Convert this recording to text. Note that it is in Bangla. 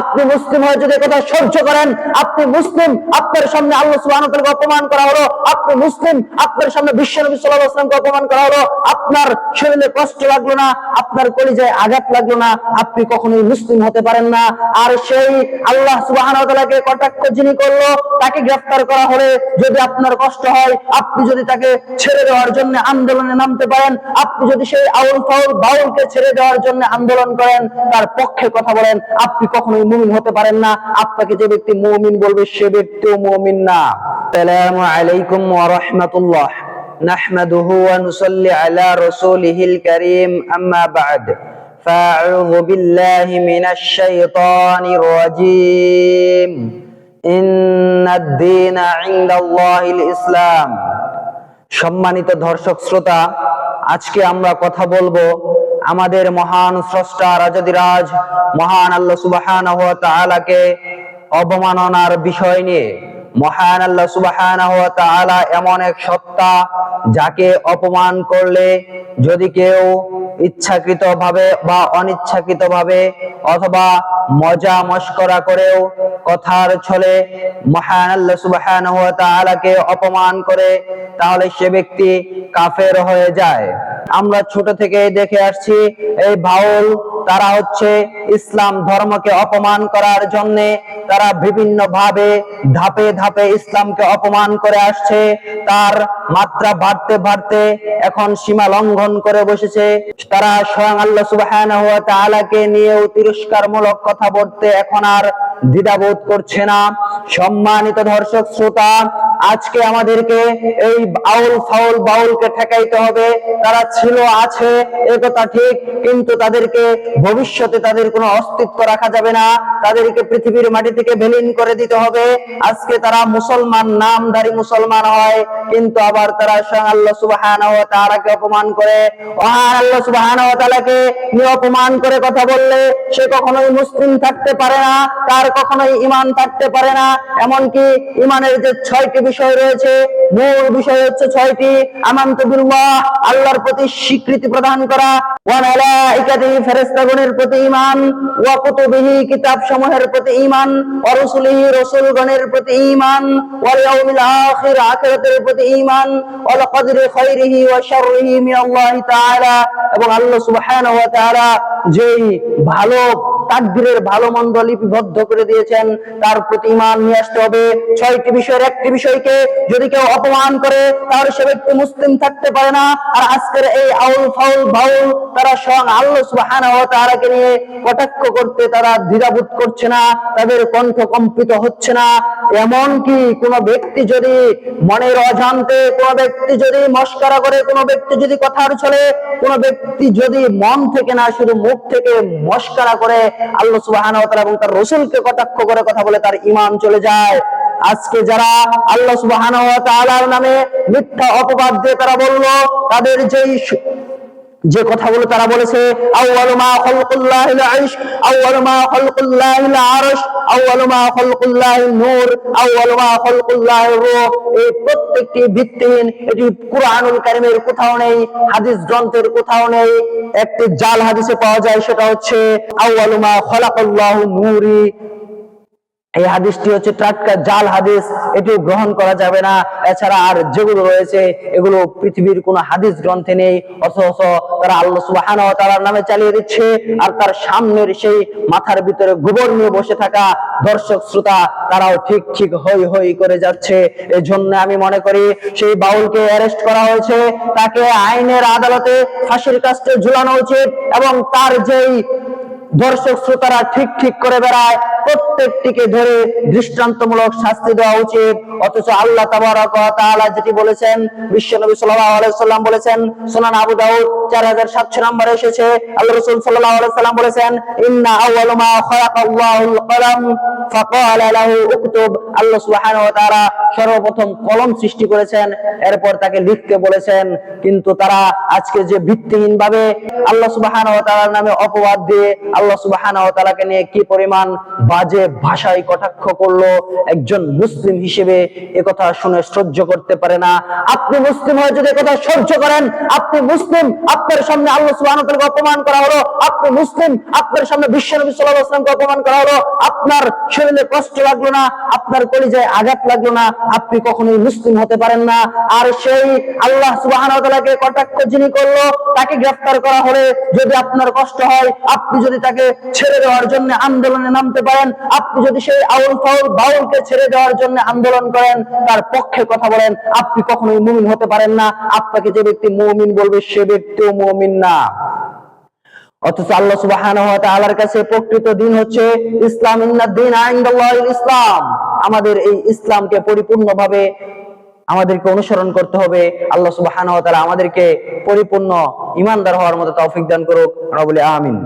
আপনি মুসলিম হয়ে যদি কথা সহ্য করেন, আপনি মুসলিম, আপনার সামনে আল্লাহ তাআলাকে অপমান করা হলো, আপনি মুসলিম, আপনার সামনে বিশ্ব নবী আলাইহি অপমান করা হলো, আপনার শরীরে কষ্ট লাগল না, আপনার কলিজায় আঘাত লাগল না, আপনি কখনোই মুসলিম হতে পারেন না। আর সেই আল্লাহ তাআলাকে কটাক্ষ যিনি করল, তাকে গ্রেফতার করা হলে যদি আপনার কষ্ট হয়, আপনি যদি তাকে ছেড়ে দেওয়ার জন্য আন্দোলনে নামতে পারেন, আপনি যদি সেই আউল ফাউল বাউলকে ছেড়ে দেওয়ার জন্য আন্দোলন করেন, তার পক্ষে কথা বলেন, আপনি কখনোই মুমিন হতে পারেন না আপনাকে যে ব্যক্তি মুমিন বলবে সে ব্যক্তিও মুমিন না আসসালামু আলাইকুম ওয়া রাহমাতুল্লাহ نحمده ونصلي على رسوله الكريم أما بعد فأعوذ بالله من الشيطان الرجيم إن الدين عند الله الإسلام সম্মানিত দর্শক শ্রোতা আজকে আমরা কথা বলবো আমাদের মহান স্রষ্টা রাজাদিরাজ, মহান আল্লাহ সুবাহান ওয়া তাআলাকে অবমাননার বিষয় নিয়ে, মহান আল্লাহ সুবাহান তাআলা এমন এক সত্তা যাকে অপমান করলে যদি কেউ ইচ্ছাকৃত ভাবে বা অনিচ্ছাকৃত ভাবে অথবা মজা মস্করা করেও কথার ছলে মহান আল্লাহ সুবহানাহু ওয়া তাআলাকে অপমান করে, তাহলে সে ব্যক্তি কাফের হয়ে যায়। আমরা ছোট থেকে দেখে আসছি, এই বাউল তারা হচ্ছে ইসলাম ধর্মকে অপমান করার জন্য তারা বিভিন্ন ভাবে ধাপে ধাপে ইসলামকে অপমান করে আসছে। তার মাত্রা বাড়তে বাড়তে এখন সীমা লঙ্ঘন করে বসেছে। তারা স্বয়ং আল্লাহ সুবহানাহু ওয়া তাআলাকে নিয়েও তিরস্কারমূলক কথা বলতে এখন আর দ্বিধাবোধ করছে না। সম্মানিত দর্শক, শ্রোতা আজকে আমাদেরকে এই আউল ফাউল বাউলকে ঠেকাইতে হবে। তারা ছিল, আছে একথা ঠিক, কিন্তু তাদেরকে ভবিষ্যতে তাদের কোনো অস্তিত্ব রাখা যাবে না। তাদেরকে পৃথিবীর মাটি থেকে বিলীন করে দিতে হবে। আজকে তারা মুসলমান, নামধারী মুসলমান হয়, কিন্তু আবার তারা স্বয়ং আল্লাহ সুবহানাহু ওয়া তাআলাকে অপমান করে। মহান আল্লাহ সুবহানাহু ওয়া তাআলাকে নিয়ে অপমান করে কথা বললে সে কখনোই মুসলিম থাকতে পারে না, তার কখনোই ঈমান থাকতে পারে না। এমনকি ঈমানের যে ছয়টি বিষয় রয়েছে। মূল বিষয় হচ্ছে ছয়টি। আমান্ত বিল্লাহ আল্লাহর প্রতি স্বীকৃতি প্রদান করা। ওয়া মালাইকাতিহি ফেরেশতাগণের প্রতি ঈমান, ওয়া কুতুবিহি কিতাব সমূহের প্রতি ঈমান, ওয়া রুসুলিহি রাসূলগণের প্রতি ঈমান, ওয়াল ইয়াউমিল আখির আখিরাতের প্রতি ঈমান, ওয়াল কদরি খাইরিহি ওয়া শাররিহি তাআলা। এবং আল্লাহ সুবহানাহু ওয়া তাআলা যেই ভালো তাকদিরের ভালো মন্দ লিপিবদ্ধ করে দিয়েছেন। তার প্রতি ঈমান নিয়ে আসতে হবে। ছয়টি বিষয়ের একটি বিষয়কে যদি কেউ অপমান করে, তাহলে সে ব্যক্তি মুসলিম থাকতে পারে না। আর আজকের এই আউল ফাউল বাউল তারা স্বয়ং আল্লাহ সুবহানাহু ওয়া তাআলাকে নিয়ে কটাক্ষ করতে তারা দ্বিধাবোধ করছে না, তাদের কণ্ঠ কম্পিত হচ্ছে না। এমন কি কোন ব্যক্তি যদি মনের অজান্তে, কোন ব্যক্তি যদি মস্করা করে, কোন ব্যক্তি যদি কথার চলে কোন ব্যক্তি যদি মন থেকে না শুধু মুখ থেকে মস্করা করে আল্লাহ সুবাহান এবং তার রসুলকে কটাক্ষ করে কথা বলে তার ইমাম চলে যায়। আজকে যারা আল্লাহ সুবাহান নামে মিথ্যা অপবাদ দিয়ে তারা বলল, তাদের যেই যে কথাগুলো তারা বলেছে প্রত্যেকটি ভিত্তিহীন, এটি কুরআনুল কারীমের কোথাও নেই, হাদিস গ্রন্থের কোথাও নেই। একটি জাল হাদিসে পাওয়া যায়, সেটা হচ্ছে, আউয়ালু মা খালাকাল্লাহু নূরি এই হাদিসটি হচ্ছে টাটকা জাল হাদিস, এটি গ্রহণ করা যাবে না। এছাড়া আর যেগুলো রয়েছে, এগুলো পৃথিবীর কোনো হাদিস গ্রন্থে নেই, অথচ তারা আল্লাহ সুবহানাহু ওয়া তাআলার নামে চালিয়ে দিচ্ছে, আর তার সামনের সেই মাথার ভিতরে গোবর নিয়ে বসে থাকা দর্শক শ্রোতা, তারাও ঠিক ঠিক হই হই করে যাচ্ছে। এই জন্য আমি মনে করি, সেই বাউলকে অ্যারেস্ট করা হয়েছে, তাকে আইনের আদালতে ফাঁসির কাস্টে ঝুলানো উচিত, এবং তার যেই দর্শক শ্রোতারা ঠিক ঠিক করে বেড়ায় প্রত্যেকটিকে ধরে দৃষ্টান্তমূলক শাস্তি দেওয়া উচিত। অথচ আল্লাহ তাআলা যেটি বলেছেন, বিশ্বনবী সাল্লাল্লাহু আলাইহি সাল্লাম বলেছেন, সুনান আবু দাউদ 4700 নম্বরে এসেছে। আল্লাহ রাসূল সাল্লাল্লাহু আলাইহি সাল্লাম বলেছেন, ইন্না আউয়ালু মা খালাকাল্লাহুল কলম। আল্লাহ সুবহানাহু ওয়া তাআলা সর্বপ্রথম কলম সৃষ্টি করেছেন, এরপর তাকে লিখতে বলেছেন। কিন্তু তারা আজকে যে ভিত্তিহীন ভাবে আল্লাহ সুবহানাহু ওয়া তাআলার নামে অপবাদ দিয়ে আল্লাহ সুবহানাহু ওয়া তাআলাকে নিয়ে কি পরিমাণ বাজে ভাষায় কটাক্ষ করল, একজন মুসলিম হিসেবে একথা শুনে সহ্য করতে পারে না। আপনি মুসলিম হয়ে যদি একথা সহ্য করেন, আপনি মুসলিম, আপনার সামনে আল্লাহ তাআলাকে অপমান করা হলো, আপনি মুসলিম, আপনার সামনে বিশ্ব নবী সাল্লাল্লাহু আলাইহি ওয়াসাল্লামকে অপমান করা হলো, আপনার শরীরে কষ্ট লাগল না, আপনার কলিজায় আঘাত লাগল না, আপনি কখনোই মুসলিম হতে পারেন না। আর সেই আল্লাহ তাআলাকে কটাক্ষ যিনি করল, তাকে গ্রেফতার করা হলে যদি আপনার কষ্ট হয়, আপনি যদি তাকে ছেড়ে দেওয়ার জন্য আন্দোলনে নামতে পারেন আপনি যদি সেই আউল ফাউল বাউলকে ছেড়ে দেওয়ার জন্য আন্দোলন করেন, তার পক্ষে কথা বলেন, আপনি কখনোই মুমিন হতে পারেন না। আপনাকে যে ব্যক্তি মুমিন বলবে, সে ব্যক্তিও মুমিন না। অথচ আল্লাহ ওয়া কাছে প্রকৃত দিন হচ্ছে ইসলাম দিন ইসলাম। আমাদের এই ইসলামকে পরিপূর্ণভাবে আমাদেরকে অনুসরণ করতে হবে। আল্লাহ তাআলা আমাদেরকে পরিপূর্ণ ঈমানদার হওয়ার মতো তৌফিক দান করুক। বলি আমিন